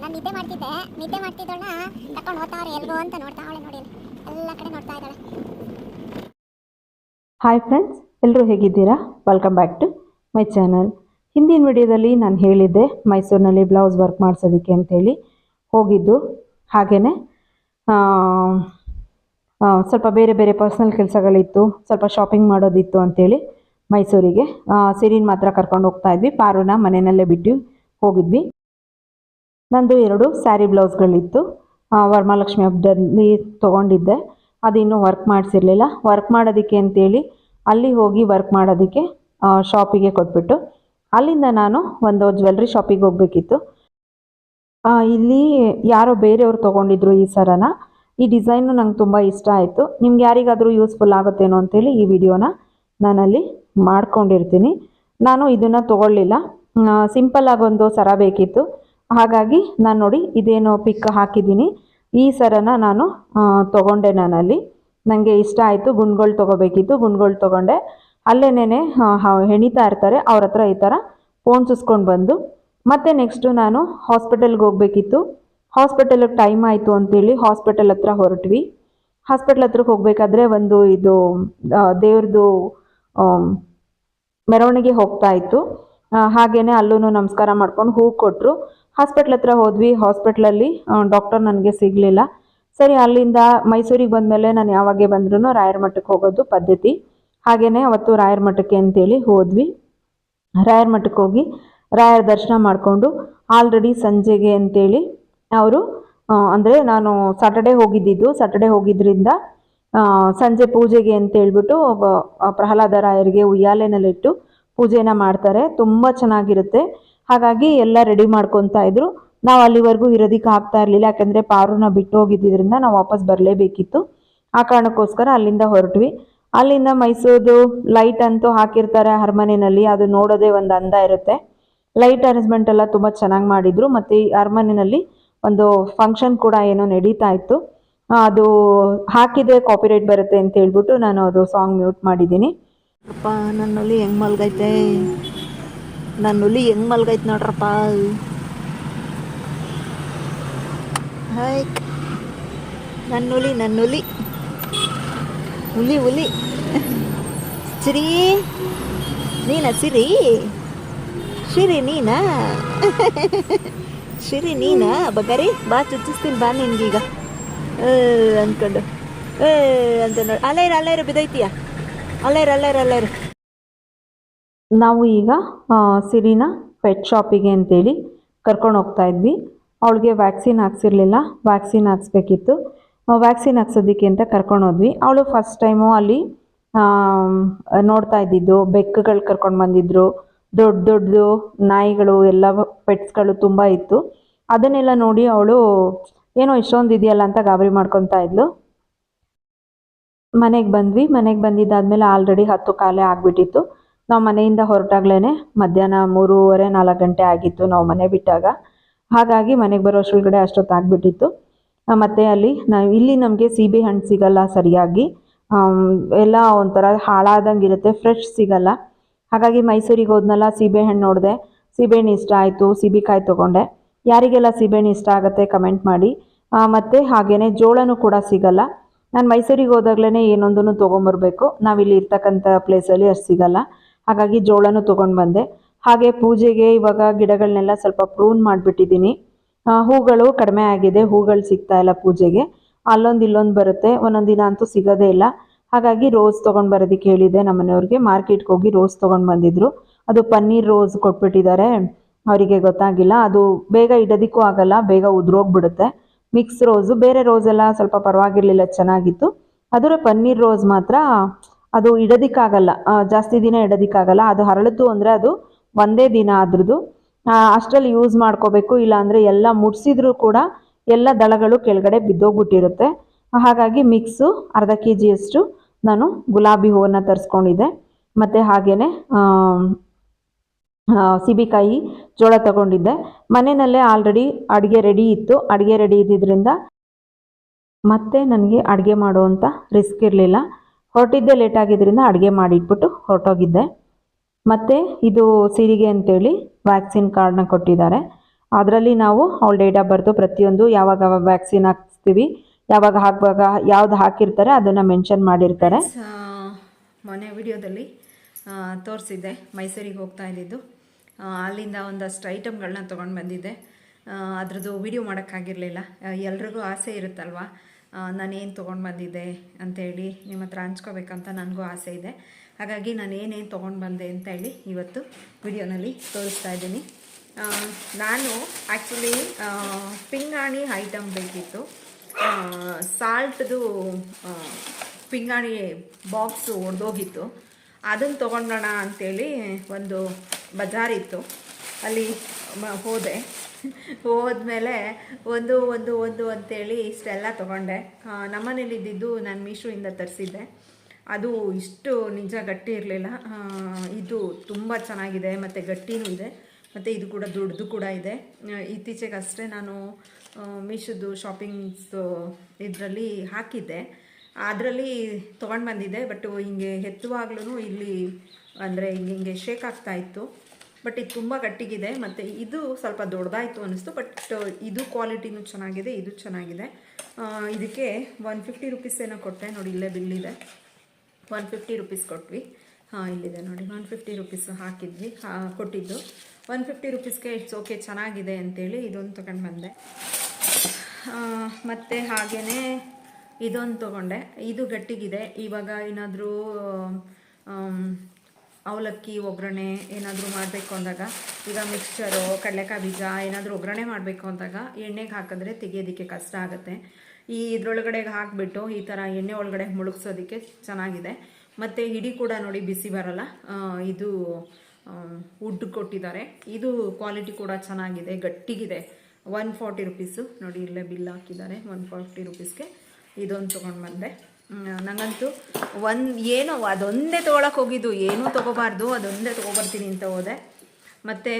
ನಾನು ನಿದ್ದೆ ಮಾಡ್ತಿದ್ದೆ. ನಿದ್ದೆ ಮಾಡ್ತಿದ್ದೋಣ ತಕೊಂಡು ಹೋಗ್ತಾವ್ರೆ, ಎಲ್ಗೋ ಅಂತ ನೋಡ್ತಾವಳೆ ನೋಡಿ, ಎಲ್ಲ ಕಡೆ ನೋಡ್ತಾ ಇದ್ದಾಳೆ. ಹಾಯ್ ಫ್ರೆಂಡ್ಸ್ ಎಲ್ಲರೂ ಹೇಗಿದ್ದೀರಾ? Welcome back to my channel ಹಿಂದಿನ ವಿಡಿಯೋದಲ್ಲಿ ನಾನು ಹೇಳಿದ್ದೆ ಮೈಸೂರಿನಲ್ಲಿ ಬ್ಲೌಸ್ ವರ್ಕ್ ಮಾಡಿಸೋದಕ್ಕೆ ಅಂತೇಳಿ ಹೋಗಿದ್ದು. ಹಾಗೆಯೇ ಸ್ವಲ್ಪ ಬೇರೆ ಬೇರೆ ಪರ್ಸ್ನಲ್ ಕೆಲಸಗಳಿತ್ತು, ಸ್ವಲ್ಪ ಶಾಪಿಂಗ್ ಮಾಡೋದಿತ್ತು ಅಂಥೇಳಿ ಮೈಸೂರಿಗೆ. ಸಿರಿನ ಮಾತ್ರ ಕರ್ಕೊಂಡು ಹೋಗ್ತಾ ಇದ್ವಿ. ಪಾರುನ ಮನೆಯಲ್ಲೇ ಬಿಟ್ಟು ಹೋಗಿದ್ವಿ. ನಂದು ಎರಡು ಸ್ಯಾರಿ ಬ್ಲೌಸ್ಗಳಿತ್ತು ವರ್ಮಹಾಲಕ್ಷ್ಮಿ ಹಬ್ಬದಲ್ಲಿ ತೊಗೊಂಡಿದ್ದೆ. ಅದು ಇನ್ನೂ ವರ್ಕ್ ಮಾಡಿಸಿರಲಿಲ್ಲ. ವರ್ಕ್ ಮಾಡೋದಕ್ಕೆ ಅಂತೇಳಿ ಅಲ್ಲಿ ಹೋಗಿ ವರ್ಕ್ ಮಾಡೋದಕ್ಕೆ ಶಾಪಿಗೆ ಕೊಟ್ಬಿಟ್ಟು ಅಲ್ಲಿಂದ ನಾನು ಒಂದು ಜ್ಯುವೆಲ್ರಿ ಶಾಪಿಗೆ ಹೋಗಬೇಕಿತ್ತು. ಇಲ್ಲಿ ಯಾರೋ ಬೇರೆಯವರು ತೊಗೊಂಡಿದ್ರು ಈ ಸರನ. ಈ ಡಿಸೈನು ನಂಗೆ ತುಂಬ ಇಷ್ಟ ಆಯಿತು. ನಿಮ್ಗೆ ಯಾರಿಗಾದರೂ ಯೂಸ್ಫುಲ್ ಆಗುತ್ತೇನೋ ಅಂತೇಳಿ ಈ ವಿಡಿಯೋನ ನಾನಲ್ಲಿ ಮಾಡ್ಕೊಂಡಿರ್ತೀನಿ. ನಾನು ಇದನ್ನು ತೊಗೊಳ್ಳಿಲ್ಲ. ಸಿಂಪಲ್ ಆಗೊಂದು ಸರ ಬೇಕಿತ್ತು. ಹಾಗಾಗಿ ನಾನು ನೋಡಿ ಇದೇನೋ ಪಿಕ್ ಹಾಕಿದ್ದೀನಿ. ಈ ಸರನ ನಾನು ತೊಗೊಂಡೆ ನಾನಲ್ಲಿ. ನನಗೆ ಇಷ್ಟ ಆಯಿತು ಗುಂಡ್ಗಳು ತೊಗೋಬೇಕಿತ್ತು ಗುಂಡ್ಗಳು ತೊಗೊಂಡೆ. ಅಲ್ಲೇನೇ ಹೆಣಿತಾ ಇರ್ತಾರೆ, ಅವ್ರ ಹತ್ರ ಈ ಥರ ಪೋಣಿಸ್ಕೊಂಡು ಬಂದು. ಮತ್ತೆ ನೆಕ್ಸ್ಟು ನಾನು ಹಾಸ್ಪಿಟಲ್ಗೆ ಹೋಗಬೇಕಿತ್ತು. ಹಾಸ್ಪಿಟಲ್ಗೆ ಟೈಮ್ ಆಯಿತು ಅಂತೇಳಿ ಹಾಸ್ಪಿಟಲ್ ಹತ್ರ ಹೊರಟ್ವಿ. ಹಾಸ್ಪಿಟ್ಲ್ ಹತ್ರಕ್ಕೆ ಹೋಗಬೇಕಾದ್ರೆ ಒಂದು ಇದು ದೇವ್ರದ್ದು ಮೆರವಣಿಗೆ ಹೋಗ್ತಾ ಇತ್ತು. ಹಾಗೆಯೇ ಅಲ್ಲೂ ನಮಸ್ಕಾರ ಮಾಡ್ಕೊಂಡು ಹೂ ಕೊಟ್ಟರು ಹಾಸ್ಪಿಟ್ಲ್ ಹತ್ರ ಹೋದ್ವಿ. ಹಾಸ್ಪಿಟ್ಲಲ್ಲಿ ಡಾಕ್ಟರ್ ನನಗೆ ಸಿಗಲಿಲ್ಲ. ಸರಿ, ಅಲ್ಲಿಂದ ಮೈಸೂರಿಗೆ ಬಂದಮೇಲೆ ನಾನು ಯಾವಾಗೆ ಬಂದ್ರೂ ರಾಯರ ಮಠಕ್ಕೆ ಹೋಗೋದು ಪದ್ಧತಿ. ಹಾಗೆಯೇ ಅವತ್ತು ರಾಯರ ಮಠಕ್ಕೆ ಅಂತೇಳಿ ಹೋದ್ವಿ. ರಾಯರ ಮಠಕ್ಕೆ ಹೋಗಿ ರಾಯರ ದರ್ಶನ ಮಾಡಿಕೊಂಡು ಆಲ್ರೆಡಿ ಸಂಜೆಗೆ ಅಂತೇಳಿ ಅವರು ಅಂದರೆ ನಾನು ಸಾಟರ್ಡೆ ಹೋಗಿದ್ದಿದ್ದು. ಸಾಟರ್ಡೆ ಹೋಗಿದ್ದರಿಂದ ಸಂಜೆ ಪೂಜೆಗೆ ಅಂತ ಹೇಳ್ಬಿಟ್ಟು ಒಬ್ಬ ಪ್ರಹ್ಲಾದ ರಾಯರಿಗೆ ಉಯ್ಯಾಲೆನಲ್ಲಿಟ್ಟು ಪೂಜೆನ ಮಾಡ್ತಾರೆ. ತುಂಬ ಚೆನ್ನಾಗಿರುತ್ತೆ. ಹಾಗಾಗಿ ಎಲ್ಲ ರೆಡಿ ಮಾಡ್ಕೊತಾ ಇದ್ರು. ನಾವು ಅಲ್ಲಿವರೆಗೂ ಇರೋದಕ್ಕೆ ಆಗ್ತಾ ಇರಲಿಲ್ಲ, ಯಾಕಂದ್ರೆ ಪಾರುನ ಬಿಟ್ಟು ಹೋಗಿದ್ದರಿಂದ ನಾವು ವಾಪಸ್ ಬರಲೇಬೇಕಿತ್ತು. ಆ ಕಾರಣಕ್ಕೋಸ್ಕರ ಅಲ್ಲಿಂದ ಹೊರಟ್ವಿ. ಅಲ್ಲಿಂದ ಮೈಸೂರು ಲೈಟ್ ಅಂತೂ ಹಾಕಿರ್ತಾರೆ ಅರಮನೆಯಲ್ಲಿ ಅದು ನೋಡೋದೇ ಒಂದು ಅಂದ ಇರುತ್ತೆ. ಲೈಟ್ ಅರೇಂಜ್ಮೆಂಟ್ ಎಲ್ಲ ತುಂಬ ಚೆನ್ನಾಗಿ ಮಾಡಿದ್ರು. ಮತ್ತು ಈ ಅರಮನೆಯಲ್ಲಿ ಒಂದು ಫಂಕ್ಷನ್ ಕೂಡ ಏನೋ ನಡೀತಾ ಇತ್ತು. ಅದು ಹಾಕಿದ್ರೆ ಕಾಪಿರೈಟ್ ಬರುತ್ತೆ ಅಂತ ಹೇಳ್ಬಿಟ್ಟು ನಾನು ಅದು ಸಾಂಗ್ ಮ್ಯೂಟ್ ಮಾಡಿದ್ದೀನಿ. ಅಪ್ಪ, ನನ್ನಲ್ಲಿ ಹೆಂಗ್ ಮಲ್ಗೈತೆ? ನನ್ನ ಹುಲಿ ಹೆಂಗ್ ಮಲ್ಗೈತೆ ನೋಡ್ರಪ್ಪ. ಹಾಯ್ ನನ್ನ ಹುಲಿ ನನ್ನ ಹುಲಿ. ಹುಲಿ ಹುಲಿ. ಸಿರಿ. ನೀನ ಸಿರಿ? ಸಿರಿ ನೀನಾ? ಸಿರಿ ನೀನಾ? ಬಗರಿ ಬಾ ಚುಚ್ಚಿಸ್ತೀನಿ, ಬಾ ನಿನ್ಗೀಗ. ಅಂದ್ಕೊಂಡು. ಏ ಅಂತ ನೋಡಿ ಅಲ್ಲೇ ಅಲ್ಲೇರು ಬಿದ್ದೈತಿಯಾ ಅಲ್ಲೇರು ಅಲ್ಲೇರು ಅಲ್ಲೇ ಇರು ಅಲ್ಲೇ ಇರು ಅಲ್ಲೇ ಇರು. ನಾವು ಈಗ ಸಿರಿನ ಪೆಟ್ ಶಾಪಿಗೆ ಅಂತೇಳಿ ಕರ್ಕೊಂಡು ಹೋಗ್ತಾ ಇದ್ವಿ. ಅವಳಿಗೆ ವ್ಯಾಕ್ಸಿನ್ ಹಾಕ್ಸಿರ್ಲಿಲ್ಲ. ವ್ಯಾಕ್ಸಿನ್ ಹಾಕ್ಸ್ಬೇಕಿತ್ತು. ವ್ಯಾಕ್ಸಿನ್ ಹಾಕ್ಸೋದಕ್ಕೆ ಅಂತ ಕರ್ಕೊಂಡು ಹೋದ್ವಿ. ಅವಳು ಫಸ್ಟ್ ಟೈಮು ಅಲ್ಲಿ ನೋಡ್ತಾ ಇದ್ದಿದ್ದು. ಬೆಕ್ಕುಗಳು ಕರ್ಕೊಂಡು ಬಂದಿದ್ರು. ದೊಡ್ಡ ದೊಡ್ಡದು ನಾಯಿಗಳು, ಎಲ್ಲ ಪೆಟ್ಸ್ಗಳು ತುಂಬ ಇತ್ತು. ಅದನ್ನೆಲ್ಲ ನೋಡಿ ಅವಳು, ಏನೋ ಇಷ್ಟೊಂದು ಇದೆಯಲ್ಲ ಅಂತ ಗಾಬರಿ ಮಾಡ್ಕೊತಾ ಇದ್ಲು. ಮನೆಗೆ ಬಂದ್ವಿ. ಮನೆಗೆ ಬಂದಿದ್ದಾದ್ಮೇಲೆ ಆಲ್ರೆಡಿ ಹತ್ತು ಕಾಲೇ ಆಗಿಬಿಟ್ಟಿತ್ತು. ನಾವು ಮನೆಯಿಂದ ಹೊರಟಾಗ್ಲೇ ಮಧ್ಯಾಹ್ನ ಮೂರುವರೆ, ನಾಲ್ಕು ಗಂಟೆ ಆಗಿತ್ತು ನಾವು ಮನೆ ಬಿಟ್ಟಾಗ. ಹಾಗಾಗಿ ಮನೆಗೆ ಬರೋ ಅಷ್ಟೊಳಗಡೆ ಅಷ್ಟೊತ್ತಾಗ್ಬಿಟ್ಟಿತ್ತು ಮತ್ತು ಅಲ್ಲಿ ನಾವು, ಇಲ್ಲಿ ನಮಗೆ ಸೀಬೆ ಹಣ್ಣು ಸಿಗಲ್ಲ ಸರಿಯಾಗಿ. ಎಲ್ಲ ಒಂಥರ ಹಾಳಾದಂಗೆ ಇರುತ್ತೆ, ಫ್ರೆಶ್ ಸಿಗಲ್ಲ. ಹಾಗಾಗಿ ಮೈಸೂರಿಗೆ ಹೋದ್ನಲ್ಲ ಸೀಬೆಹಣ್ಣು ನೋಡಿದೆ. ಸೀಬೆಹಣ್ಣು ಇಷ್ಟ ಆಯಿತು ಸೀಬೆಕಾಯಿ ತೊಗೊಂಡೆ. ಯಾರಿಗೆಲ್ಲ ಸೀಬೆಹಣ್ಣು ಇಷ್ಟ ಆಗುತ್ತೆ ಕಮೆಂಟ್ ಮಾಡಿ. ಮತ್ತು ಹಾಗೇನೆ ಜೋಳನೂ ಕೂಡ ಸಿಗಲ್ಲ. ನಾನು ಮೈಸೂರಿಗೆ ಹೋದಾಗ್ಲೇ ಏನೊಂದನ್ನು ತೊಗೊಂಬರ್ಬೇಕು. ನಾವಿಲ್ಲಿ ಇರ್ತಕ್ಕಂಥ ಪ್ಲೇಸಲ್ಲಿ ಅಷ್ಟು ಸಿಗಲ್ಲ. ಹಾಗಾಗಿ ಜೋಳನೂ ತೊಗೊಂಡು ಬಂದೆ. ಹಾಗೆ ಪೂಜೆಗೆ ಇವಾಗ ಗಿಡಗಳನ್ನೆಲ್ಲ ಸ್ವಲ್ಪ ಪ್ರೂನ್ ಮಾಡಿಬಿಟ್ಟಿದ್ದೀನಿ. ಹೂಗಳು ಕಡಿಮೆ ಆಗಿದೆ, ಹೂಗಳು ಸಿಗ್ತಾ ಇಲ್ಲ ಪೂಜೆಗೆ. ಅಲ್ಲೊಂದು ಇಲ್ಲೊಂದು ಬರುತ್ತೆ, ಒಂದೊಂದು ದಿನ ಅಂತೂ ಸಿಗೋದೇ ಇಲ್ಲ. ಹಾಗಾಗಿ ರೋಸ್ ತೊಗೊಂಡು ಬರೋದಕ್ಕೆ ಹೇಳಿದೆ ನಮ್ಮ ಮನೆಯವ್ರಿಗೆ ಮಾರ್ಕೆಟ್ಗೆ ಹೋಗಿ ರೋಸ್ ತೊಗೊಂಡು ಬಂದಿದ್ರು. ಅದು ಪನ್ನೀರ್ ರೋಸ್ ಕೊಟ್ಬಿಟ್ಟಿದ್ದಾರೆ. ಅವರಿಗೆ ಗೊತ್ತಾಗಿಲ್ಲ. ಅದು ಬೇಗ ಇಡೋದಕ್ಕೂ ಆಗಲ್ಲ, ಬೇಗ ಉದುರೋಗ್ಬಿಡುತ್ತೆ. ಮಿಕ್ಸ್ ರೋಸು, ಬೇರೆ ರೋಸ್ ಎಲ್ಲ ಸ್ವಲ್ಪ ಪರವಾಗಿರಲಿಲ್ಲ, ಚೆನ್ನಾಗಿತ್ತು. ಅದರ ಪನ್ನೀರ್ ರೋಸ್ ಮಾತ್ರ ಅದು ಇಡೋದಕ್ಕಾಗಲ್ಲ ಜಾಸ್ತಿ ದಿನ ಇಡೋದಿಕ್ಕಾಗಲ್ಲ. ಅದು ಹರಳಿತು ಅಂದರೆ ಅದು ಒಂದೇ ದಿನ ಅದ್ರದ್ದು ಅಷ್ಟರಲ್ಲಿ ಯೂಸ್ ಮಾಡ್ಕೋಬೇಕು, ಇಲ್ಲಾಂದರೆ ಎಲ್ಲ ಮುಡಿಸಿದ್ರೂ ಕೂಡ ಎಲ್ಲ ದಳಗಳು ಕೆಳಗಡೆ ಬಿದ್ದೋಗ್ಬಿಟ್ಟಿರುತ್ತೆ. ಹಾಗಾಗಿ ಮಿಕ್ಸು ಅರ್ಧ ಕೆ ಜಿಯಷ್ಟು ನಾನು ಗುಲಾಬಿ ಹೂವನ್ನು ತರಿಸ್ಕೊಂಡಿದ್ದೆ. ಮತ್ತು ಹಾಗೆಯೇ ಸಿಬಿಕಾಯಿ ಜೋಳ ತಗೊಂಡಿದ್ದೆ. ಮನೆಯಲ್ಲೇ ಆಲ್ರೆಡಿ ಅಡುಗೆ ರೆಡಿ ಇತ್ತು. ಅಡುಗೆ ರೆಡಿ ಇದ್ದಿದ್ದರಿಂದ ಮತ್ತೆ ನನಗೆ ಅಡುಗೆ ಮಾಡುವಂಥ ರಿಸ್ಕ್ ಇರಲಿಲ್ಲ. ಹೊರಟಿದ್ದೆ ಲೇಟ್ ಆಗಿದ್ದರಿಂದ ಅಡುಗೆ ಮಾಡಿಟ್ಬಿಟ್ಟು ಹೊರಟೋಗಿದ್ದೆ. ಮತ್ತು ಇದು ಸಿರಿಗೆ ಅಂತೇಳಿ ವ್ಯಾಕ್ಸಿನ್ ಕಾರ್ಡನ್ನ ಕೊಟ್ಟಿದ್ದಾರೆ. ಅದರಲ್ಲಿ ನಾವು ಅವಳ ಡೇಟ್ ಆಫ್ ಬರ್ತು ಪ್ರತಿಯೊಂದು ಯಾವಾಗ ವ್ಯಾಕ್ಸಿನ್ ಹಾಕ್ಸ್ತೀವಿ, ಯಾವಾಗ ಹಾಕುವಾಗ ಯಾವ್ದು ಹಾಕಿರ್ತಾರೆ ಅದನ್ನು ಮೆನ್ಷನ್ ಮಾಡಿರ್ತಾರೆ. ಮೊನ್ನೆ ವಿಡಿಯೋದಲ್ಲಿ ತೋರಿಸಿದ್ದೆ, ಮೈಸೂರಿಗೆ ಹೋಗ್ತಾ ಇದ್ದಿದ್ದು. ಅಲ್ಲಿಂದ ಒಂದಷ್ಟು ಐಟಮ್ಗಳನ್ನ ತೊಗೊಂಡು ಬಂದಿದ್ದೆ. ಅದ್ರದ್ದು ವಿಡಿಯೋ ಮಾಡೋಕ್ಕಾಗಿರಲಿಲ್ಲ. ಎಲ್ರಿಗೂ ಆಸೆ ಇರುತ್ತಲ್ವ? ನಾನೇನು ತೊಗೊಂಡು ಬಂದಿದ್ದೆ ಅಂತೇಳಿ ನಿಮ್ಮ ಹತ್ರ ಹಂಚ್ಕೋಬೇಕಂತ ನನಗೂ ಆಸೆ ಇದೆ. ಹಾಗಾಗಿ ನಾನು ಏನೇನು ತೊಗೊಂಡು ಬಂದೆ ಅಂತ ಹೇಳಿ ಇವತ್ತು ವಿಡಿಯೋನಲ್ಲಿ ತೋರಿಸ್ತಾ ಇದ್ದೀನಿ. ನಾನು ಆ್ಯಕ್ಚುಲಿ ಪಿಂಗಾಣಿ ಐಟಮ್ ಬೇಕಿತ್ತು. ಸಾಲ್ಟ್ದು ಪಿಂಗಾಣಿ ಬಾಕ್ಸು ಒಡೆದೋಗಿತ್ತು. ಅದನ್ನು ತೊಗೊಂಡೋಣ ಅಂಥೇಳಿ ಒಂದು ಬಜಾರ್ ಇತ್ತು. ಅಲ್ಲಿ ಹೋದೆ. ಹೋದ್ಮೇಲೆ ಒಂದು ಒಂದು ಒಂದು ಅಂತೇಳಿ ಇಷ್ಟೆಲ್ಲ ತೊಗೊಂಡೆ. ನಮ್ಮನೇಲಿ ಇದ್ದಿದ್ದು ನಾನು ಮೀಶೋಯಿಂದ ತರಿಸಿದ್ದೆ. ಅದು ಇಷ್ಟು ನಿಜ ಗಟ್ಟಿ ಇರಲಿಲ್ಲ. ಇದು ತುಂಬ ಚೆನ್ನಾಗಿದೆ ಮತ್ತು ಗಟ್ಟಿನೂ ಇದೆ. ಮತ್ತು ಇದು ಕೂಡ ದೊಡ್ಡದು ಕೂಡ ಇದೆ. ಇತ್ತೀಚೆಗಷ್ಟೇ ನಾನು ಮೀಶೋದು ಶಾಪಿಂಗ್ಸ್ ಇದರಲ್ಲಿ ಹಾಕಿದ್ದೆ. ಅದರಲ್ಲಿ ತೊಗೊಂಡು ಬಂದಿದ್ದೆ, ಬಟ್ ಹಿಂಗೆ ಎತ್ತುವಾಗ್ಲೂ ಇಲ್ಲಿ ಅಂದರೆ ಹಿಂಗೆ ಹಿಂಗೆ ಶೇಕ್ ಆಗ್ತಾ ಇತ್ತು. ಬಟ್ ಇದು ತುಂಬ ಗಟ್ಟಿಗಿದೆ ಮತ್ತು ಇದು ಸ್ವಲ್ಪ ದೊಡ್ಡದಾಯಿತು ಅನ್ನಿಸ್ತು ಬಟ್ ಇದು ಕ್ವಾಲಿಟಿನೂ ಚೆನ್ನಾಗಿದೆ, ಇದು ಚೆನ್ನಾಗಿದೆ. ಇದಕ್ಕೆ ಒನ್ ಫಿಫ್ಟಿ ರುಪೀಸ್ ಏನೋ ಕೊಟ್ಟೆ, ನೋಡಿ ಇಲ್ಲೇ ಬಿಲ್ಲಿದೆ. ಒನ್ ಫಿಫ್ಟಿ ರುಪೀಸ್ ಕೊಟ್ವಿ. ಹಾಂ, ಇಲ್ಲಿದೆ ನೋಡಿ ಒನ್ ಫಿಫ್ಟಿ ರುಪೀಸ್ ಹಾಕಿದ್ವಿ ಕೊಟ್ಟಿದ್ದು. ಒನ್ ಫಿಫ್ಟಿ ರುಪೀಸ್ಗೆ ಇಟ್ಸ್ ಓಕೆ ಚೆನ್ನಾಗಿದೆ ಅಂತೇಳಿ ಇದೊಂದು ತೊಗೊಂಡು ಬಂದೆ. ಮತ್ತೆ ಹಾಗೆಯೇ ಇದೊಂದು ತೊಗೊಂಡೆ. ಇದು ಗಟ್ಟಿಗಿದೆ, ಇವಾಗ ಏನಾದರೂ ಅವಲಕ್ಕಿ, ಒಗ್ಗರಣೆ ಏನಾದರೂ ಮಾಡಬೇಕು ಅಂದಾಗ, ಈಗ ಮಿಕ್ಸ್ಚರು ಕಡಲೆಕಾಯಿ ಬೀಜ ಏನಾದರೂ ಒಗ್ಗರಣೆ ಮಾಡಬೇಕು ಅಂದಾಗ ಎಣ್ಣೆಗೆ ಹಾಕಿದ್ರೆ ತೆಗಿಯೋದಕ್ಕೆ ಕಷ್ಟ ಆಗುತ್ತೆ. ಈ ಇದರೊಳಗಡೆಗೆ ಹಾಕಿಬಿಟ್ಟು ಈ ಥರ ಎಣ್ಣೆ ಒಳಗಡೆ ಮುಳುಗ್ಸೋದಕ್ಕೆ ಚೆನ್ನಾಗಿದೆ. ಮತ್ತು ಹಿಡಿ ಕೂಡ ನೋಡಿ ಬಿಸಿ ಬರಲ್ಲ. ಇದು ಉಡ್ಡು ಕೊಟ್ಟಿದ್ದಾರೆ. ಇದು ಕ್ವಾಲಿಟಿ ಕೂಡ ಚೆನ್ನಾಗಿದೆ, ಗಟ್ಟಿಗಿದೆ. ಒನ್ ಫಾರ್ಟಿ ರುಪೀಸು ನೋಡಿ ಇಲ್ಲೇ ಬಿಲ್ ಹಾಕಿದ್ದಾರೆ ಒನ್ ಫಾರ್ಟಿ ರುಪೀಸ್ಗೆ ಇದೊಂದು ತೊಗೊಂಡು ಬಂದೆ ಹ್ಮ್, ನಂಗಂತೂ ಒಂದು ಏನೋ ಅದೊಂದೇ ತೊಗೊಳಕ್ಕೆ ಹೋಗಿದ್ದು ಏನೂ ತೊಗೋಬಾರ್ದು ಅದೊಂದೇ ತೊಗೊಬರ್ತೀನಿ ಅಂತ ಹೋದೆ. ಮತ್ತು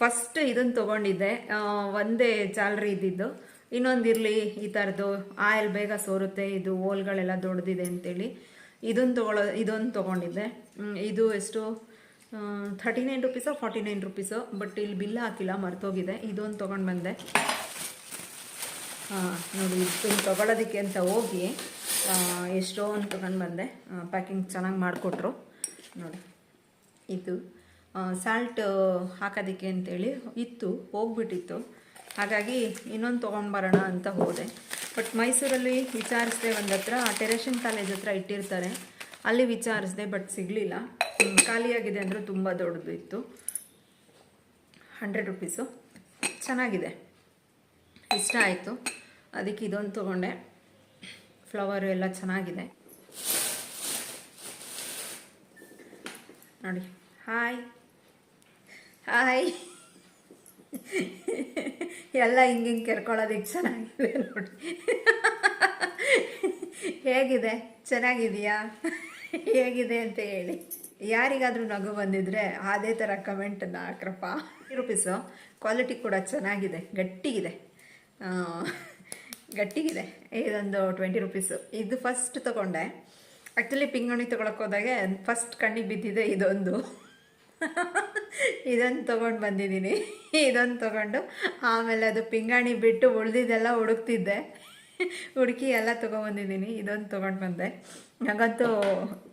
ಫಸ್ಟ್ ಇದನ್ನು ತೊಗೊಂಡಿದ್ದೆ ಒಂದೇ ಚಾಲ್ರಿ ಇದ್ದಿದ್ದು. ಇನ್ನೊಂದು ಇರಲಿ ಈ ಥರದ್ದು ಆಯಿಲ್ ಬೇಗ ಸೋರುತ್ತೆ ಇದು ಓಲ್ಗಳೆಲ್ಲ ದೊಡ್ಡದಿದೆ ಅಂತೇಳಿ. ಇದನ್ನು ತೊಗೊಳ್ಳೋ ಇದೊಂದು ತೊಗೊಂಡಿದ್ದೆ. ಇದು ಎಷ್ಟು ಥರ್ಟಿ ನೈನ್ ರುಪೀಸೋ ಫಾರ್ಟಿ ನೈನ್ ರುಪೀಸೋ ಬಟ್ ಇಲ್ಲಿ ಬಿಲ್ ಹಾಕಿಲ್ಲ ಮರ್ತೋಗಿದೆ. ಇದೊಂದು ತೊಗೊಂಡು ಬಂದೆ. ನೋಡಿ ಇದನ್ನು ತೊಗೊಳೋದಕ್ಕೆ ಅಂತ ಹೋಗಿ ಎಷ್ಟೋ ಅಂತ ತೊಗೊಂಡು ಬಂದೆ. ಪ್ಯಾಕಿಂಗ್ ಚೆನ್ನಾಗಿ ಮಾಡಿಕೊಟ್ರು. ನೋಡಿ, ಇದು ಸಾಲ್ಟ್ ಹಾಕೋದಕ್ಕೆ ಅಂತೇಳಿ ಇತ್ತು, ಹೋಗ್ಬಿಟ್ಟಿತ್ತು. ಹಾಗಾಗಿ ಇನ್ನೊಂದು ತೊಗೊಂಡು ಬರೋಣ ಅಂತ ಹೋದೆ. ಬಟ್ ಮೈಸೂರಲ್ಲಿ ವಿಚಾರಿಸಿದೆ ಒಂದು ಹತ್ರ ಟೆರೇಷನ್ ಕಾಲೇಜ್ ಹತ್ರ ಇಟ್ಟಿರ್ತಾರೆ. ಅಲ್ಲಿ ವಿಚಾರಿಸಿದೆ ಬಟ್ ಸಿಗಲಿಲ್ಲ. ಖಾಲಿಯಾಗಿದೆ ಅಂದರೆ ತುಂಬ ದೊಡ್ಡದು ಇತ್ತು ಹಂಡ್ರೆಡ್ ರುಪೀಸು ಚೆನ್ನಾಗಿದೆ. ಇಷ್ಟ ಆಯಿತು. ಅದಕ್ಕೆ ಇದೊಂದು ತೊಗೊಂಡೆ. ಫ್ಲವರು ಎಲ್ಲ ಚೆನ್ನಾಗಿದೆ. ನೋಡಿ. ಹಾಯ್ ಹಾಯ್ ಎಲ್ಲ ಹಿಂಗೆ ಹಿಂಗೆ ಕೆರ್ಕೊಳ್ಳೋದಕ್ಕೆ ಚೆನ್ನಾಗಿದೆ ನೋಡಿ. ಹೇಗಿದೆ? ಚೆನ್ನಾಗಿದೆಯಾ? ಹೇಗಿದೆ ಅಂತ ಹೇಳಿ. ಯಾರಿಗಾದರೂ ನಗು ಬಂದಿದ್ರೆ ಅದೇ ಥರ ಕಮೆಂಟನ್ನು ಹಾಕ್ರಪ್ಪ. ರುಪೀಸು ಕ್ವಾಲಿಟಿ ಕೂಡ ಚೆನ್ನಾಗಿದೆ. ಗಟ್ಟಿಗಿದೆ. ಗಟ್ಟಿಗಿದೆ. ಇದೊಂದು ಟ್ವೆಂಟಿ ರುಪೀಸು ಇದು ಫಸ್ಟ್ ತೊಗೊಂಡೆ. ಆ್ಯಕ್ಚುಲಿ ಪಿಂಗಣಿ ತೊಗೊಳಕ್ಕೆ ಹೋದಾಗೆ ಫಸ್ಟ್ ಕಣ್ಣಿಗೆ ಬಿದ್ದಿದೆ ಇದೊಂದು. ಇದೊಂದು ತೊಗೊಂಡು ಬಂದಿದ್ದೀನಿ. ಇದೊಂದು ತೊಗೊಂಡು ಆಮೇಲೆ ಅದು ಪಿಂಗಾಣಿ ಬಿಟ್ಟು ಉಳಿದಿದ್ದೆಲ್ಲ ಹುಡುಕ್ತಿದ್ದೆ. ಹುಡುಕಿ ಎಲ್ಲ ತೊಗೊಂಬಂದಿದ್ದೀನಿ. ಇದೊಂದು ತೊಗೊಂಡು ಬಂದೆ. ನನಗಂತೂ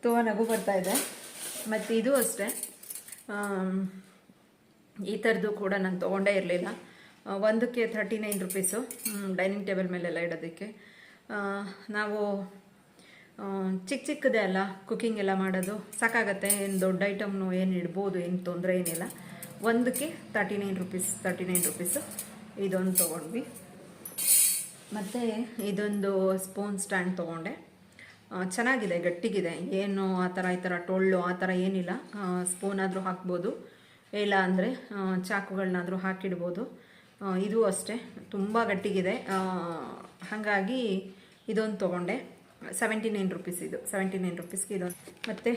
ತುಂಬ ನಗು ಬರ್ತಾ ಇದೆ. ಮತ್ತು ಇದು ಅಷ್ಟೇ. ಈ ಥರದ್ದು ಕೂಡ ನಾನು ತೊಗೊಂಡೇ ಇರಲಿಲ್ಲ. ಒಂದಕ್ಕೆ thirty nine rupees dining table ಮೇಲೆಲ್ಲ ಇಡೋದಕ್ಕೆ. ನಾವು ಚಿಕ್ಕ ಚಿಕ್ಕದೇ ಅಲ್ಲ ಕುಕ್ಕಿಂಗ್ ಎಲ್ಲ ಮಾಡೋದು. ಸಾಕಾಗತ್ತೆ, ಏನು ದೊಡ್ಡ ಐಟಮ್ನು ಏನು ಇಡ್ಬೋದು, ಏನು ತೊಂದರೆ ಏನಿಲ್ಲ. ಒಂದಕ್ಕೆ thirty nine rupees thirty nine rupees ಇದೊಂದು ತೊಗೊಂಡ್ವಿ. ಮತ್ತು ಇದೊಂದು ಸ್ಪೂನ್ ಸ್ಟ್ಯಾಂಡ್ ತೊಗೊಂಡೆ. ಚೆನ್ನಾಗಿದೆ, ಗಟ್ಟಿಗಿದೆ. ಏನು ಆ ಥರ, ಈ ಥರ ಟೊಳ್ಳು, ಆ ಥರ ಏನಿಲ್ಲ. ಸ್ಪೂನ್ ಆದರೂ ಹಾಕ್ಬೋದು. ಇಲ್ಲ ಅಂದರೆ ಚಾಕುಗಳನ್ನಾದರೂ ಹಾಕಿಡ್ಬೋದು. ಇದು ಅಷ್ಟೇ. ತುಂಬ ಗಟ್ಟಿಗಿದೆ. ಹಾಗಾಗಿ ಇದೊಂದು ತೊಗೊಂಡೆ. ಸೆವೆಂಟಿ ನೈನ್ ರುಪೀಸ್ ಇದು. ಸೆವೆಂಟಿ ನೈನ್ ರುಪೀಸ್ಗೆ ಇದೊಂದು. ಮತ್ತು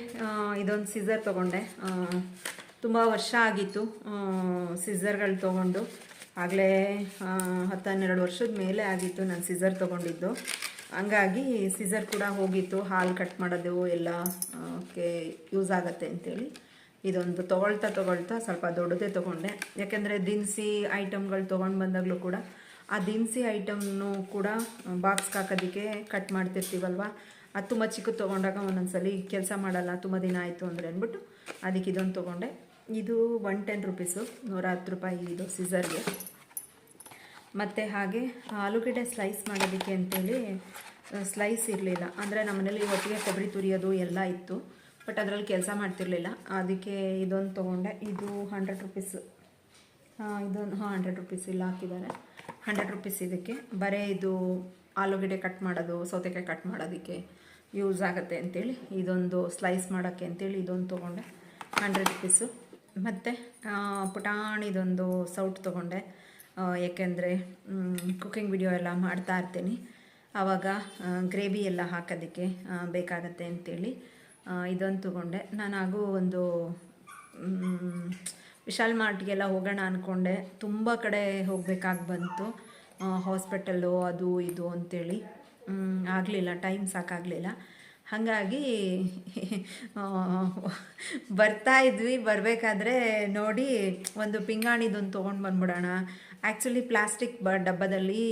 ಇದೊಂದು ಸೀಸರ್ ತೊಗೊಂಡೆ. ತುಂಬ ವರ್ಷ ಆಗಿತ್ತು ಸಿಸರ್ಗಳು ತೊಗೊಂಡು. ಆಗಲೇ ಹತ್ತನ್ನೆರಡು ವರ್ಷದ ಮೇಲೆ ಆಗಿತ್ತು ನಾನು ಸಿಸರ್ ತೊಗೊಂಡಿದ್ದು. ಹಂಗಾಗಿ ಸೀಸರ್ ಕೂಡ ಹೋಗಿತ್ತು. ಹಾಲು ಕಟ್ ಮಾಡೋದು ಎಲ್ಲ ಯೂಸ್ ಆಗುತ್ತೆ ಅಂತೇಳಿ. ಇದೊಂದು ತೊಗೊಳ್ತಾ ತೊಗೊಳ್ತಾ ಸ್ವಲ್ಪ ದೊಡ್ಡದೇ ತೊಗೊಂಡೆ. ಯಾಕೆಂದರೆ ದಿನಸಿ ಐಟಮ್ಗಳು ತೊಗೊಂಡು ಬಂದಾಗಲೂ ಕೂಡ ಆ ದಿನಸಿ ಐಟಮ್ನು ಕೂಡ ಬಾಕ್ಸ್ಗೆ ಹಾಕೋದಕ್ಕೆ ಕಟ್ ಮಾಡ್ತಿರ್ತೀವಲ್ವ? ಅದು ತುಂಬ ಚಿಕ್ಕದು ತೊಗೊಂಡಾಗ ಒಂದೊಂದ್ಸಲಿ ಕೆಲಸ ಮಾಡಲ್ಲ, ತುಂಬ ದಿನ ಆಯಿತು ಅಂದರೆ ಅಂದ್ಬಿಟ್ಟು ಅದಕ್ಕೆ ಇದೊಂದು ತೊಗೊಂಡೆ. ಇದು ಒನ್ ಟೆನ್ ರುಪೀಸು ನೂರ ಹತ್ತು ರೂಪಾಯಿ ಇದು ಸಿಸರ್ಗೆ ಮತ್ತು ಹಾಗೆ ಆಲೂಗಡ್ಡೆ ಸ್ಲೈಸ್ ಮಾಡೋದಕ್ಕೆ ಅಂತೇಳಿ ಸ್ಲೈಸ್ ಇರಲಿಲ್ಲ. ಅಂದರೆ ನಮ್ಮನೇಲಿ ಒಟ್ಟಿಗೆ ಕೊಬ್ಬರಿ ತುರಿಯೋದು ಎಲ್ಲ ಇತ್ತು. ಬಟ್ ಅದರಲ್ಲಿ ಕೆಲಸ ಮಾಡ್ತಿರ್ಲಿಲ್ಲ. ಅದಕ್ಕೆ ಇದೊಂದು ತೊಗೊಂಡೆ. ಇದು ಹಂಡ್ರೆಡ್ ರುಪೀಸ್ ಇದೊಂದು, ಹಾಂ ಹಂಡ್ರೆಡ್ ರುಪೀಸ್ ಇಲ್ಲ ಹಾಕಿದ್ದಾರೆ. ಹಂಡ್ರೆಡ್ ರುಪೀಸ್ ಇದಕ್ಕೆ. ಬರೀ ಇದು ಆಲೂಗಡ್ಡೆ ಕಟ್ ಮಾಡೋದು, ಸೌತೆಕಾಯಿ ಕಟ್ ಮಾಡೋದಕ್ಕೆ ಯೂಸ್ ಆಗುತ್ತೆ ಅಂತೇಳಿ ಇದೊಂದು ಸ್ಲೈಸ್ ಮಾಡೋಕ್ಕೆ ಅಂತೇಳಿ ಇದೊಂದು ತೊಗೊಂಡೆ. ಹಂಡ್ರೆಡ್ ರುಪೀಸು ಮತ್ತು ಪುಟಾಣಿದೊಂದು ಸೌಟ್ ತೊಗೊಂಡೆ. ಏಕೆಂದರೆ ಕುಕ್ಕಿಂಗ್ ವಿಡಿಯೋ ಎಲ್ಲ ಮಾಡ್ತಾ ಇರ್ತೀನಿ. ಆವಾಗ ಗ್ರೇವಿ ಎಲ್ಲ ಹಾಕೋದಕ್ಕೆ ಬೇಕಾಗತ್ತೆ ಅಂತೇಳಿ ಇದೊಂದು ತೊಗೊಂಡೆ. ನಾನು ಹಾಗೂ ಒಂದು ವಿಶಾಲ್ ಮಾರ್ಟ್ಗೆಲ್ಲ ಹೋಗೋಣ ಅಂದ್ಕೊಂಡೆ ತುಂಬ ಕಡೆ ಹೋಗಬೇಕಾಗಿ ಬಂತು. ಹಾಸ್ಪಿಟಲ್ಲು, ಅದು ಇದು ಅಂತೇಳಿ. ಆಗಲಿಲ್ಲ, ಟೈಮ್ ಸಾಕಾಗಲಿಲ್ಲ. ಹಾಗಾಗಿ ಬರ್ತಾ ಇದ್ವಿ. ಬರಬೇಕಾದ್ರೆ ನೋಡಿ, ಒಂದು ಪಿಂಗಾಣಿದೊಂದು ತೊಗೊಂಡು ಬಂದ್ಬಿಡೋಣ. ಆ್ಯಕ್ಚುಲಿ ಪ್ಲಾಸ್ಟಿಕ್ ಬ, ಡಬ್ಬದಲ್ಲಿ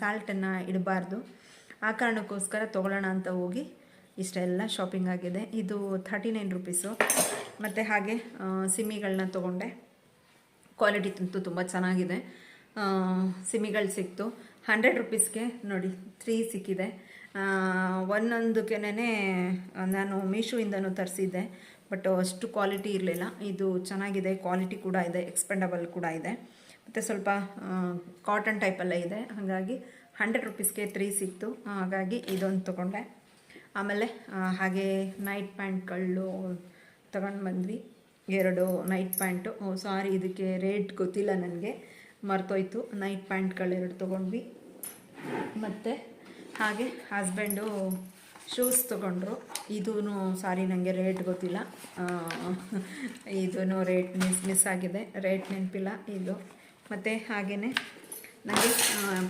ಸಾಲ್ಟನ್ನು ಇಡಬಾರ್ದು. ಆ ಕಾರಣಕ್ಕೋಸ್ಕರ ತೊಗೊಳ್ಳೋಣ ಅಂತ ಹೋಗಿ ಇಷ್ಟೆಲ್ಲ ಶಾಪಿಂಗ್ ಆಗಿದೆ. ಇದು ಥರ್ಟಿ ನೈನ್ ರುಪೀಸು ಮತ್ತು ಹಾಗೆ ಸಿಮ್ಮಿಗಳನ್ನ ತೊಗೊಂಡೆ. ಕ್ವಾಲಿಟಿ ಅಂತೂ ತುಂಬ ಚೆನ್ನಾಗಿದೆ. ಸಿಮಿಗಳು ಸಿಕ್ತು. ಹಂಡ್ರೆಡ್ ರುಪೀಸ್ಗೆ ನೋಡಿ ತ್ರೀ ಸಿಕ್ಕಿದೆ. ಒಂದೊಂದಕ್ಕೇನೆ ನಾನು ಮೀಶೋಯಿಂದನೂ ತರಿಸಿದ್ದೆ. ಬಟ್ ಅಷ್ಟು ಕ್ವಾಲಿಟಿ ಇರಲಿಲ್ಲ. ಇದು ಚೆನ್ನಾಗಿದೆ. ಕ್ವಾಲಿಟಿ ಕೂಡ ಇದೆ. ಎಕ್ಸ್ಪೆಂಡಬಲ್ ಕೂಡ ಇದೆ. ಮತ್ತು ಸ್ವಲ್ಪ ಕಾಟನ್ ಟೈಪೆಲ್ಲ ಇದೆ. ಹಾಗಾಗಿ ಹಂಡ್ರೆಡ್ ರುಪೀಸ್ಗೆ ತ್ರೀ ಸಿಕ್ತು. ಹಾಗಾಗಿ ಇದೊಂದು ತೊಗೊಂಡೆ. ಆಮೇಲೆ ಹಾಗೆ ನೈಟ್ ಪ್ಯಾಂಟ್ಗಳು ತಗೊಂಡು ಬಂದ್ವಿ. ಎರಡು ನೈಟ್ ಪ್ಯಾಂಟು ಸಾರಿ ಇದಕ್ಕೆ ರೇಟ್ ಗೊತ್ತಿಲ್ಲ ನನಗೆ. ಮರ್ತೋಯ್ತು. ನೈಟ್ ಪ್ಯಾಂಟ್ಗಳು ಎರಡು ತೊಗೊಂಡ್ವಿ. ಮತ್ತು, ಹಾಗೆ ಹಸ್ಬೆಂಡು ಶೂಸ್ ತೊಗೊಂಡ್ರು. ಇದೂ ಸಾರಿ ನನಗೆ ರೇಟ್ ಗೊತ್ತಿಲ್ಲ. ಇದೂ ರೇಟ್ ಮಿಸ್ ಮಿಸ್ ಆಗಿದೆ. ರೇಟ್ ನೆನಪಿಲ್ಲ ಇದು. ಮತ್ತು ಹಾಗೆಯೇ ನನಗೆ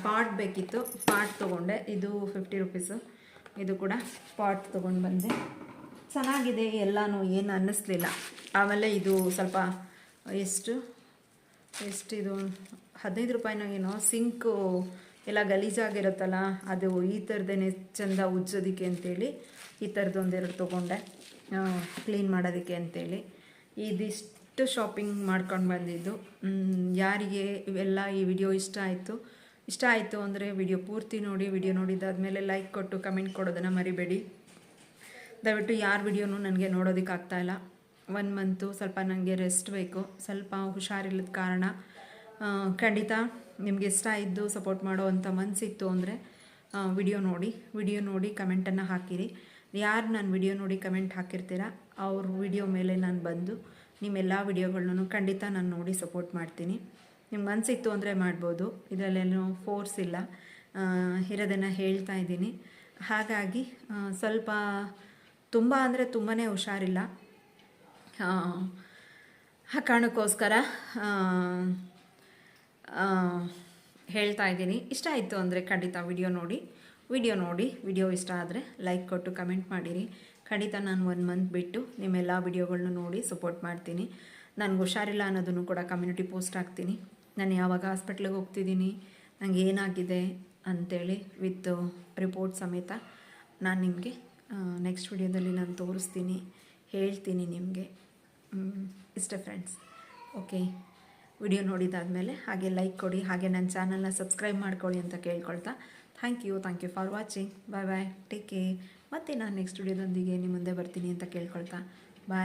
ಪಾಟ್ ಬೇಕಿತ್ತು. ಪಾಟ್ ತೊಗೊಂಡೆ. ಇದು ಫಿಫ್ಟಿ ರುಪೀಸು ಇದು ಕೂಡ ಪಾಟ್ ತೊಗೊಂಡು ಬಂದೆ. ಚೆನ್ನಾಗಿದೆ, ಎಲ್ಲನೂ ಏನು ಅನ್ನಿಸ್ಲಿಲ್ಲ. ಆಮೇಲೆ ಇದು ಸ್ವಲ್ಪ ಎಷ್ಟು ಎಷ್ಟಿದು ಹದಿನೈದು ರೂಪಾಯಿನೋ ಏನೋ ಸಿಂಕು ಎಲ್ಲ ಗಲೀಜಾಗಿರುತ್ತಲ್ಲ, ಅದು ಈ ಥರದೇ ಚೆಂದ ಉಜ್ಜೋದಕ್ಕೆ ಅಂತೇಳಿ, ಈ ಥರದ್ದು ಒಂದೆರಡು ತೊಗೊಂಡೆ ಕ್ಲೀನ್ ಮಾಡೋದಕ್ಕೆ ಅಂತೇಳಿ. ಇದಿಷ್ಟು ಶಾಪಿಂಗ್ ಮಾಡ್ಕೊಂಡು ಬಂದಿದ್ದು. ಯಾರಿಗೆ ಇವೆಲ್ಲ ಈ ವಿಡಿಯೋ ಇಷ್ಟ ಆಯಿತು ಇಷ್ಟ ಆಯಿತು ಅಂದರೆ ವಿಡಿಯೋ ಪೂರ್ತಿ ನೋಡಿ ವಿಡಿಯೋ ನೋಡಿದ್ದಾದಮೇಲೆ ಲೈಕ್ ಕೊಟ್ಟು ಕಮೆಂಟ್ ಕೊಡೋದನ್ನು ಮರಿಬೇಡಿ. ದಯವಿಟ್ಟು ಯಾರ ವಿಡಿಯೋನೂ ನನಗೆ ನೋಡೋದಕ್ಕೆ ಇಲ್ಲ. ಒನ್ ಮಂತು ಸ್ವಲ್ಪ ನನಗೆ ರೆಸ್ಟ್ ಬೇಕು. ಸ್ವಲ್ಪ ಹುಷಾರಿಲ್ಲದ ಕಾರಣ ಖಂಡಿತ ನಿಮಗೆ ಇಷ್ಟ ಇದ್ದು ಸಪೋರ್ಟ್ ಮಾಡೋ ಅಂಥ ಮನಸ್ಸಿತ್ತು ಅಂದರೆ ವಿಡಿಯೋ ನೋಡಿ. ವಿಡಿಯೋ ನೋಡಿ ಕಮೆಂಟನ್ನು ಹಾಕಿರಿ. ಯಾರು ನಾನು ವಿಡಿಯೋ ನೋಡಿ ಕಮೆಂಟ್ ಹಾಕಿರ್ತೀರ, ಅವ್ರ ವಿಡಿಯೋ ಮೇಲೆ ನಾನು ಬಂದು ನಿಮ್ಮೆಲ್ಲ ವಿಡಿಯೋಗಳನ್ನೂ ಖಂಡಿತ ನಾನು ನೋಡಿ ಸಪೋರ್ಟ್ ಮಾಡ್ತೀನಿ. ನಿಮ್ಗೆ ಮನಸ್ಸಿತ್ತು ಅಂದರೆ ಮಾಡ್ಬೋದು. ಇದರಲ್ಲೇನು ಫೋರ್ಸ್ ಇಲ್ಲ. ಇರೋದನ್ನು ಹೇಳ್ತಾ ಇದ್ದೀನಿ. ಹಾಗಾಗಿ ಸ್ವಲ್ಪ ತುಂಬ ಅಂದರೆ ತುಂಬಾ ಹುಷಾರಿಲ್ಲ. ಆ, ಕಾರಣಕ್ಕೋಸ್ಕರ ಹೇಳ್ತಾ ಇದ್ದೀನಿ. ಇಷ್ಟ ಆಯಿತು ಅಂದರೆ ಖಂಡಿತ ವಿಡಿಯೋ ನೋಡಿ. ವಿಡಿಯೋ ನೋಡಿ. ವಿಡಿಯೋ ಇಷ್ಟ ಆದರೆ ಲೈಕ್ ಕೊಟ್ಟು ಕಮೆಂಟ್ ಮಾಡಿರಿ. ಖಂಡಿತ ನಾನು ಒನ್ ಮಂತ್ ಬಿಟ್ಟು ನಿಮ್ಮೆಲ್ಲ ವಿಡಿಯೋಗಳನ್ನ ನೋಡಿ ಸಪೋರ್ಟ್ ಮಾಡ್ತೀನಿ. ನನಗೆ ಹುಷಾರಿಲ್ಲ ಅನ್ನೋದನ್ನು ಕೂಡ ಕಮ್ಯುನಿಟಿ ಪೋಸ್ಟ್ ಹಾಕ್ತೀನಿ. ನಾನು ಯಾವಾಗ ಹಾಸ್ಪಿಟ್ಲಿಗೆ ಹೋಗ್ತಿದ್ದೀನಿ ನನಗೆ ಏನಾಗಿದೆ ಅಂಥೇಳಿ ವಿತ್ ರಿಪೋರ್ಟ್ ಸಮೇತ ನಾನು ನಿಮಗೆ ನೆಕ್ಸ್ಟ್ ವಿಡಿಯೋದಲ್ಲಿ ನಾನು ತೋರಿಸ್ತೀನಿ, ಹೇಳ್ತೀನಿ ನಿಮಗೆ. ಇಷ್ಟೇ ಫ್ರೆಂಡ್ಸ್ ಓಕೆ ವಿಡಿಯೋ ನೋಡಿದಾದಮೇಲೆ ಹಾಗೆ ಲೈಕ್ ಕೊಡಿ, ಹಾಗೆ ನನ್ನ ಚಾನಲ್ನ ಸಬ್ಸ್ಕ್ರೈಬ್ ಮಾಡ್ಕೊಳ್ಳಿ ಅಂತ ಕೇಳ್ಕೊಳ್ತಾ. Thank you thank you for watching bye bye take care ಮತ್ತು ನಾನು ನೆಕ್ಸ್ಟ್ ವಿಡಿಯೋದೊಂದಿಗೆ ನಿಮ್ಮ ಮುಂದೆ ಬರ್ತೀನಿ ಅಂತ ಕೇಳ್ಕೊಳ್ತಾ. ಬಾಯ್